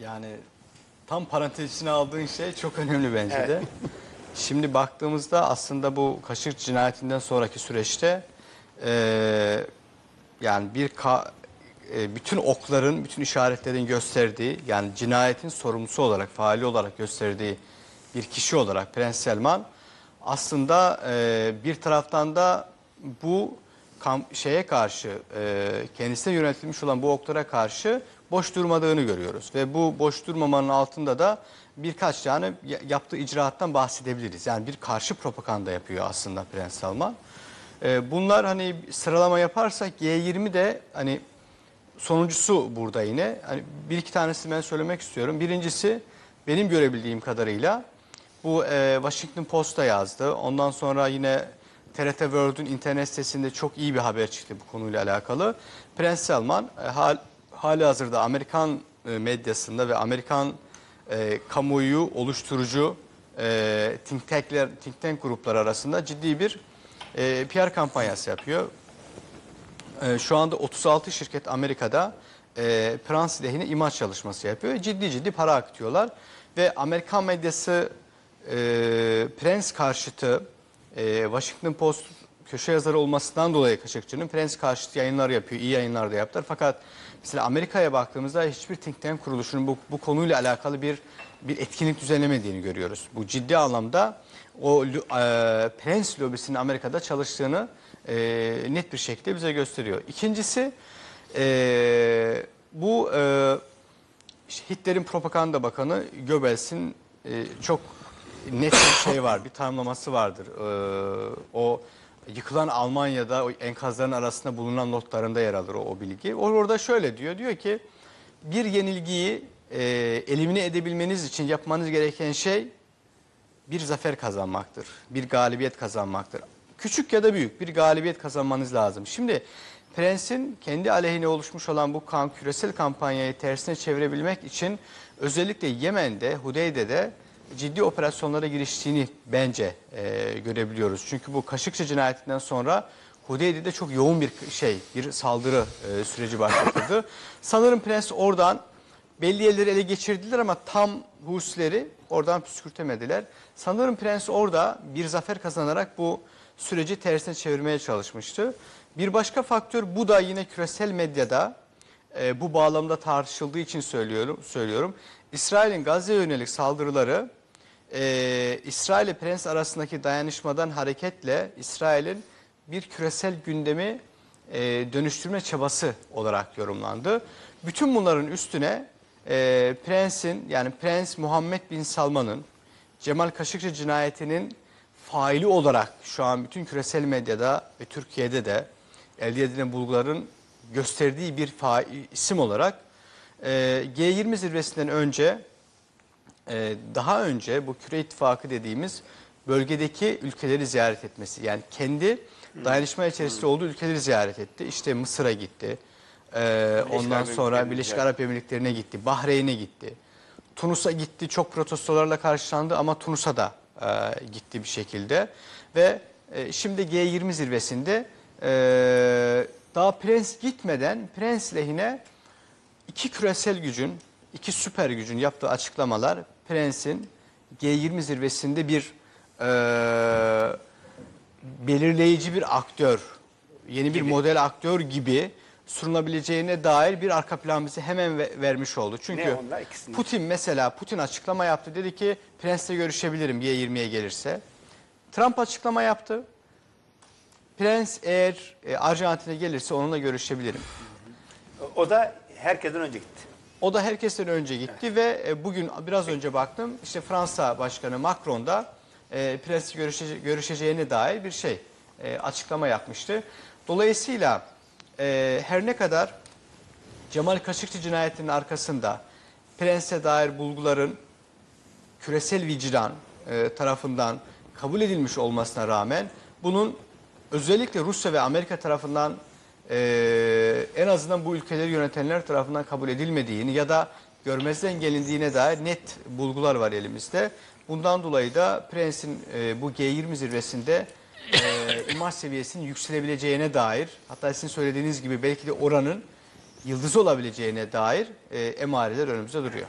Yani tam parantez içine aldığın şey çok önemli bence Evet. de. Şimdi baktığımızda aslında bu Kaşık cinayetinden sonraki süreçte eee, yani bir ka- e, bütün okların, bütün işaretlerin gösterdiği yani cinayetin sorumlusu olarak, faali olarak gösterdiği bir kişi olarak Prens Selman aslında e, bir taraftan da bu kam- şeye karşı e, kendisine yönetilmiş olan bu oklara karşı boş durmadığını görüyoruz ve bu boş durmamanın altında da birkaç tane ya- yaptığı icraattan bahsedebiliriz. Yani bir karşı propaganda yapıyor aslında Prens Salman. E, bunlar hani sıralama yaparsak G20 de hani sonuncusu burada yine. Hani bir iki tanesini ben söylemek istiyorum. Birincisi benim görebildiğim kadarıyla bu e, Washington Post'ta yazdı. Ondan sonra yine TRT World'un internet sitesinde çok iyi bir haber çıktı bu konuyla alakalı. Prens Salman e, hal, hali hazırda Amerikan e, medyasında ve Amerikan e, kamuoyu oluşturucu e, think, tankler, think tank grupları arasında ciddi bir e, PR kampanyası yapıyor. Ee, şu anda 36 şirket Amerika'da e, Prens lehine imaj çalışması yapıyor. Ciddi ciddi para akıtıyorlar. Ve Amerikan medyası e, Prens karşıtı e, Washington Post köşe yazarı olmasından dolayı Kaşıkçı'nın Prens karşıtı yayınlar yapıyor. iyi yayınlar da yaptılar. Fakat mesela Amerika'ya baktığımızda hiçbir think tank kuruluşunun bu, bu konuyla alakalı bir bir etkinlik düzenlemediğini görüyoruz. Bu ciddi anlamda o e, Prens lobisinin Amerika'da çalıştığını e, net bir şekilde bize gösteriyor. İkincisi e, bu e, Hitler'in propaganda bakanı Goebbels'in e, çok net bir şey var, bir tanımlaması vardır. E, o yıkılan Almanya'da o enkazların arasında bulunan notlarında yer alır o, o bilgi. O orada şöyle diyor, diyor ki bir yenilgiyi e, elimine edebilmeniz için yapmanız gereken şey bir zafer kazanmaktır. Bir galibiyet kazanmaktır. Küçük ya da büyük bir galibiyet kazanmanız lazım. Şimdi Prens'in kendi aleyhine oluşmuş olan bu kan, küresel kampanyayı tersine çevirebilmek için özellikle Yemen'de, Hudeyde'de ciddi operasyonlara giriştiğini bence e, görebiliyoruz. Çünkü bu Kaşıkçı cinayetinden sonra Hudeyde'de çok yoğun bir şey, bir saldırı e, süreci başlatıldı. Sanırım Prens oradan belli yerleri ele geçirdiler ama tam Husileri oradan püskürtemediler. Sanırım Prens orada bir zafer kazanarak bu süreci tersine çevirmeye çalışmıştı. Bir başka faktör bu da yine küresel medyada e, bu bağlamda tartışıldığı için söylüyorum. söylüyorum. İsrail'in Gazze'ye yönelik saldırıları e, İsrail ile Prens arasındaki dayanışmadan hareketle İsrail'in bir küresel gündemi e, dönüştürme çabası olarak yorumlandı. Bütün bunların üstüne e, Prens'in yani Prens Muhammed Bin Salman'ın Cemal Kaşıkçı cinayetinin faili olarak şu an bütün küresel medyada ve Türkiye'de de elde edilen bulguların gösterdiği bir isim olarak e, G20 zirvesinden önce e, daha önce bu küre ittifakı dediğimiz bölgedeki ülkeleri ziyaret etmesi. Yani kendi dayanışma içerisinde olduğu ülkeleri ziyaret etti. İşte Mısır'a gitti. E, ondan sonra Birleşik Arap Emirlikleri'ne gitti. Bahreyn'e gitti. Tunus'a gitti. Çok protestolarla karşılandı ama Tunus'a da e, gitti bir şekilde. Ve e, şimdi G20 zirvesinde e, daha Prens gitmeden Prens lehine iki küresel gücün, iki süper gücün yaptığı açıklamalar Prens'in G20 zirvesinde bir e, belirleyici bir aktör, yeni bir Gibi. model aktör gibi sunulabileceğine dair bir arka plan bize hemen ve- vermiş oldu. Çünkü onlar? Putin mesela Putin açıklama yaptı. Dedi ki Prens'le görüşebilirim G20'ye gelirse. Trump açıklama yaptı. Prens eğer e, Arjantin'e gelirse onunla görüşebilirim. O da herkesten önce gitti. O da herkesten önce gitti ve e, bugün biraz önce baktım işte Fransa Başkanı Macron da e, Prens'le görüşece görüşeceğine dair bir şey e, açıklama yapmıştı. Dolayısıyla e, her ne kadar Cemal Kaşıkçı cinayetinin arkasında Prens'e dair bulguların küresel vicdan e, tarafından kabul edilmiş olmasına rağmen bunun özellikle Rusya ve Amerika tarafından e, en azından bu ülkeleri yönetenler tarafından kabul edilmediğini ya da görmezden gelindiğine dair net bulgular var elimizde. Bundan dolayı da Prens'in e, bu G20 zirvesinde e, imaj seviyesinin yükselebileceğine dair hatta sizin söylediğiniz gibi belki de oranın yıldızı olabileceğine dair e, emareler önümüzde duruyor.